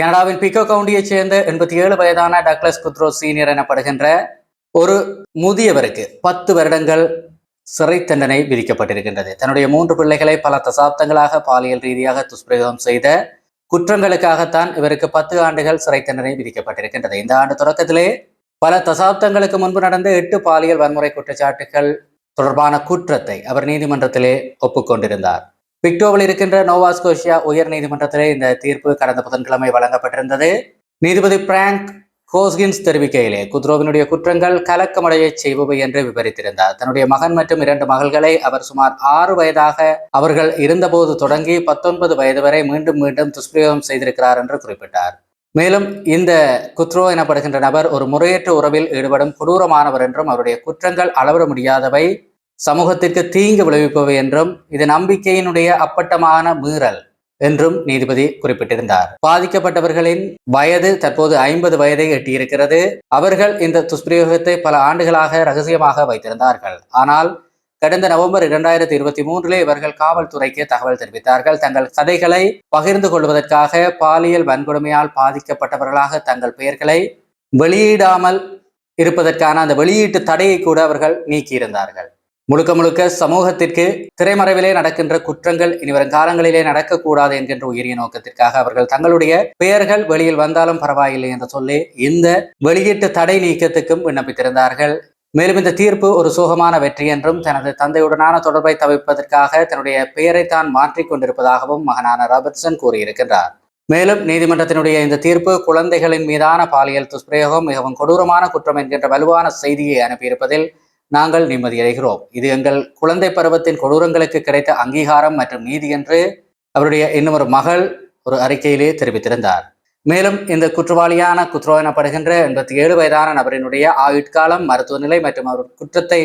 கனடாவின் பிகோ கவுண்டியைச் சேர்ந்த எண்பத்தி ஏழு வயதான டக்ளஸ் குத்ரோ சீனியர் எனப்படுகின்ற ஒரு முதியவருக்கு பத்து வருடங்கள் சிறை தண்டனை விதிக்கப்பட்டிருக்கின்றது. தன்னுடைய மூன்று பிள்ளைகளை பல தசாப்தங்களாக பாலியல் ரீதியாக துஷ்பிரயோகம் செய்த குற்றங்களுக்காகத்தான் இவருக்கு பத்து ஆண்டுகள் சிறை தண்டனை விதிக்கப்பட்டிருக்கின்றது. இந்த ஆண்டு தொடக்கத்திலே பல தசாப்தங்களுக்கு முன்பு நடந்த எட்டு பாலியல் வன்முறை குற்றச்சாட்டுகள் தொடர்பான குற்றத்தை அவர் நீதிமன்றத்திலே ஒப்புக்கொண்டிருந்தார். விக்டோவில் இருக்கின்ற நோவாஸ்கோஷியா உயர் நீதிமன்றத்திலே இந்த தீர்ப்பு கடந்த புதன்கிழமை வழங்கப்பட்டிருந்தது. நீதிபதி பிராங்க் கோஸ்கின்ஸ் தெரிவிக்கையிலே குத்ரோவினுடைய குற்றங்கள் கலக்கமடைய செய்பவை என்று விவரித்திருந்தார் தன்னுடைய மகன் மற்றும் இரண்டு மகள்களை அவர் சுமார் ஆறு வயதாக அவர்கள் இருந்தபோது தொடங்கி பத்தொன்பது வயது வரை மீண்டும் மீண்டும் துஷ்பிரயோகம் செய்திருக்கிறார் என்று குறிப்பிட்டார். மேலும் இந்த குத்ரோ எனப்படுகின்ற நபர் ஒரு முறையற்ற உறவில் ஈடுபடும் கொடூரமானவர் என்றும் அவருடைய குற்றங்கள் அளவிட முடியாதவை சமூகத்திற்கு தீங்கு விளைவிப்பவை என்றும் இது நம்பிக்கையினுடைய அப்பட்டமான மீறல் என்றும் நீதிபதி குறிப்பிட்டிருந்தார். பாதிக்கப்பட்டவர்களின் வயது தற்போது ஐம்பது வயதை எட்டியிருக்கிறது. அவர்கள் இந்த துஷ்பிரயோகத்தை பல ஆண்டுகளாக ரகசியமாக வைத்திருந்தார்கள். ஆனால் கடந்த நவம்பர் இரண்டாயிரத்தி இருபத்தி மூன்றிலே இவர்கள் காவல்துறைக்கு தகவல் தெரிவித்தார்கள். தங்கள் கதைகளை பகிர்ந்து கொள்வதற்காக பாலியல் வன்கொடுமையால் பாதிக்கப்பட்டவர்களாக தங்கள் பெயர்களை வெளியிடாமல் இருப்பதற்கான அந்த வெளியீட்டு தடையை கூட அவர்கள் நீக்கியிருந்தார்கள். முழுக்க முழுக்க சமூகத்திற்கு திரைமறைவிலே நடக்கின்ற குற்றங்கள் இனி வரும் காலங்களிலே நடக்கக்கூடாது என்கின்ற உயரிய நோக்கத்திற்காக அவர்கள் தங்களுடைய பெயர்கள் வெளியில் வந்தாலும் பரவாயில்லை என்று சொல்லி இந்த வெளியீட்டு தடை நீக்கத்துக்கும் விண்ணப்பித்திருந்தார்கள். மேலும் இந்த தீர்ப்பு ஒரு சுகமான வெற்றி என்றும் தனது தந்தையுடனான தொடர்பை தவிர்ப்பதற்காக தன்னுடைய பெயரை தான் மாற்றிக் கொண்டிருப்பதாகவும் மகனான ராபர்ட்சன் கூறியிருக்கின்றார். மேலும் நீதிமன்றத்தினுடைய இந்த தீர்ப்பு குழந்தைகளின் மீதான பாலியல் துஷ்பிரயோகம் மிகவும் கொடூரமான குற்றம் என்கின்ற வலுவான செய்தியை அனுப்பியிருப்பதில் நாங்கள் நிம்மதியடைகிறோம் இது எங்கள் குழந்தை பருவத்தின் கொடூரங்களுக்கு கிடைத்த அங்கீகாரம் மற்றும் நீதி என்று அவருடைய இன்னும் ஒரு மகள் ஒரு அறிக்கையிலே தெரிவித்திருந்தார். மேலும் இந்த குற்றவாளியான குத்ரோ எனப்படுகின்ற எண்பத்தி ஏழு வயதான நபரினுடைய ஆயுட்காலம் மருத்துவ நிலை மற்றும் அவர் குற்றத்தை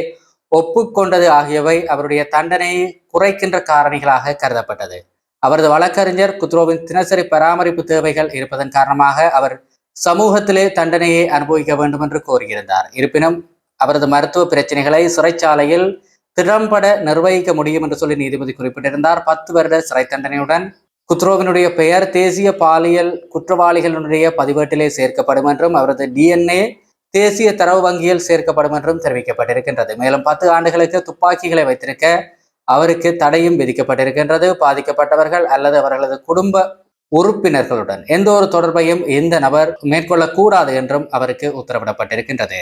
ஒப்புக்கொண்டது ஆகியவை அவருடைய தண்டனையை குறைக்கின்ற காரணிகளாக கருதப்பட்டது. அவரது வழக்கறிஞர் குத்ரோவின் தினசரி பராமரிப்பு தேவைகள் இருப்பதன் காரணமாக அவர் சமூகத்திலே தண்டனையை அனுபவிக்க வேண்டும் என்று கோரியிருந்தார். இருப்பினும் அவரது மருத்துவ பிரச்சனைகளை சிறைச்சாலையில் திறம்பட நிர்வகிக்க முடியும் என்று சொல்லி நீதிபதி குறிப்பிட்டிருந்தார். பத்து வருட சிறை தண்டனையுடன் குத்ரோவினுடைய பெயர் தேசிய பாலியல் குற்றவாளிகளுடைய பதிவேட்டிலே சேர்க்கப்படும் என்றும் அவரது டிஎன்ஏ தேசிய தரவு வங்கியில் சேர்க்கப்படும் என்றும் தெரிவிக்கப்பட்டிருக்கின்றது. மேலும் பத்து ஆண்டுகளுக்கு துப்பாக்கிகளை வைத்திருக்க அவருக்கு தடையும் விதிக்கப்பட்டிருக்கின்றது. பாதிக்கப்பட்டவர்கள் அல்லது அவர்களது குடும்ப உறுப்பினர்களுடன் எந்த ஒரு தொடர்பையும் இந்த நபர் மேற்கொள்ளக்கூடாது என்றும் அவருக்கு உத்தரவிடப்பட்டிருக்கின்றது.